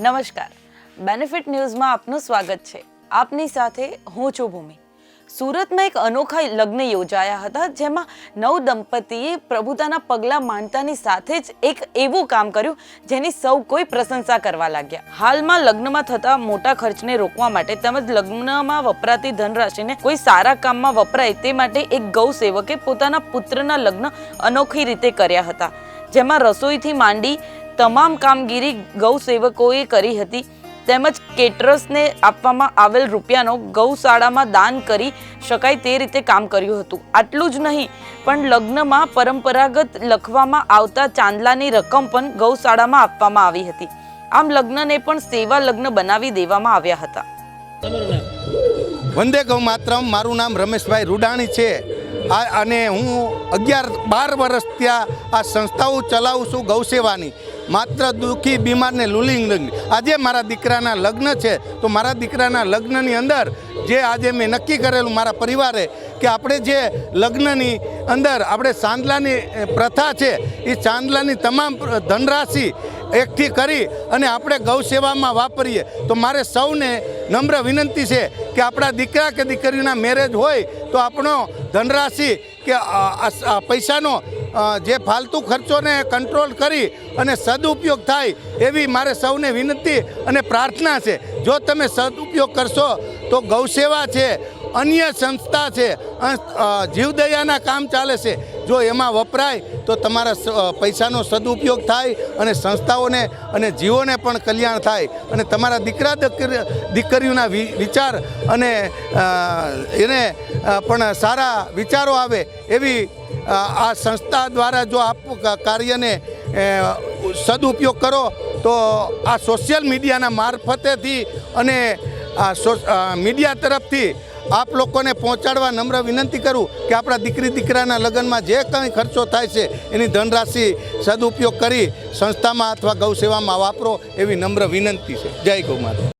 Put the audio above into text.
નમસ્કાર. બેનિફિટ ન્યૂઝમાં આપનું સ્વાગત છે. આપની સાથે હું છું ભૂમિ. સુરતમાં એક અનોખા લગ્ન યોજાયા હતા, જેમાં નવ દંપતીએ પ્રભુતાના પગલાં માંડતાની સાથે જ એક એવું કામ કર્યું, જેની સૌ કોઈ પ્રશંસા કરવા લાગ્યા. હાલમાં લગ્નમાં થતા મોટા ખર્ચને રોકવા માટે તેમજ લગ્નમાં વપરાતી ધનરાશિને કોઈ સારા કામમાં વપરાય તે માટે એક ગૌ સેવકે પોતાના પુત્રના લગ્ન અનોખી રીતે કર્યા હતા, જેમાં રસોઈથી માંડી તમામ કામગીરી ગૌ સેવકોએ કરી હતી. તેમજ કેટરસને આપવામાં આવેલ રૂપિયાનો ગૌશાળામાં દાન કરી શકાય તે રીતે કામ કર્યું હતું. આટલું જ નહીં, પણ લગ્નમાં પરંપરાગત લખવામાં આવતા ચાંદલાની રકમ પણ ગૌશાળામાં આપવામાં આવી હતી. આમ લગ્નને પણ સેવા લગ્ન બનાવી દેવામાં આવ્યા હતા. વંદે ગૌ માત્રમ મારું નામ રમેશભાઈ રૂડાણી છે. આ અને હું અગિયાર બાર વર્ષ ત્યાં આ સંસ્થાઓ ચલાવું છું ગૌસેવાની. માત્ર દુઃખી બીમારને લુલિંગ લગ્ન આજે મારા દીકરાના લગ્ન છે. તો મારા દીકરાના લગ્નની અંદર જે આજે મેં નક્કી કરેલું મારા પરિવારે કે આપણે જે લગ્નની અંદર આપણે ચાંદલાની પ્રથા છે, એ ચાંદલાની તમામ ધનરાશિ એકઠી કરી અને આપણે ગૌ સેવામાં વાપરીએ. તો મારે સૌને નમ્ર વિનંતી છે કે આપણા દીકરા કે દીકરીના મેરેજ હોય તો આપણો ધનરાશિ કે પૈસાનો જે ફાલતુ ખર્ચોને કંટ્રોલ કરી અને સદુપયોગ થાય એવી મારે સૌને વિનંતી અને પ્રાર્થના છે. જો તમે સદુપયોગ કરશો તો ગૌસેવા છે, અન્ય સંસ્થા છે જીવદયાના કામ ચાલે છે. જો એમાં વપરાય તો તમારા પૈસાનો સદુપયોગ થાય અને સંસ્થાઓને અને જીવોને પણ કલ્યાણ થાય. અને તમારા દીકરા દીકરી- દીકરીઓના વિચાર અને એને પણ સારા વિચારો આવે એવી આ સંસ્થા દ્વારા જો આપ કાર્યને સદુપયોગ કરો, તો આ સોશિયલ મીડિયાના મારફતેથી અને આ મીડિયા તરફથી આપ લોકોને પહોંચાડવા નમ્ર વિનંતી કરું કે આપણા દીકરી, દીકરાના લગ્નમાં જે કંઈ ખર્ચો થાય છે, એની ધનરાશિ સદુપયોગ કરી સંસ્થામાં અથવા ગૌ સેવામાં વાપરો એવી નમ્ર વિનંતી છે. જય ગૌ માતા.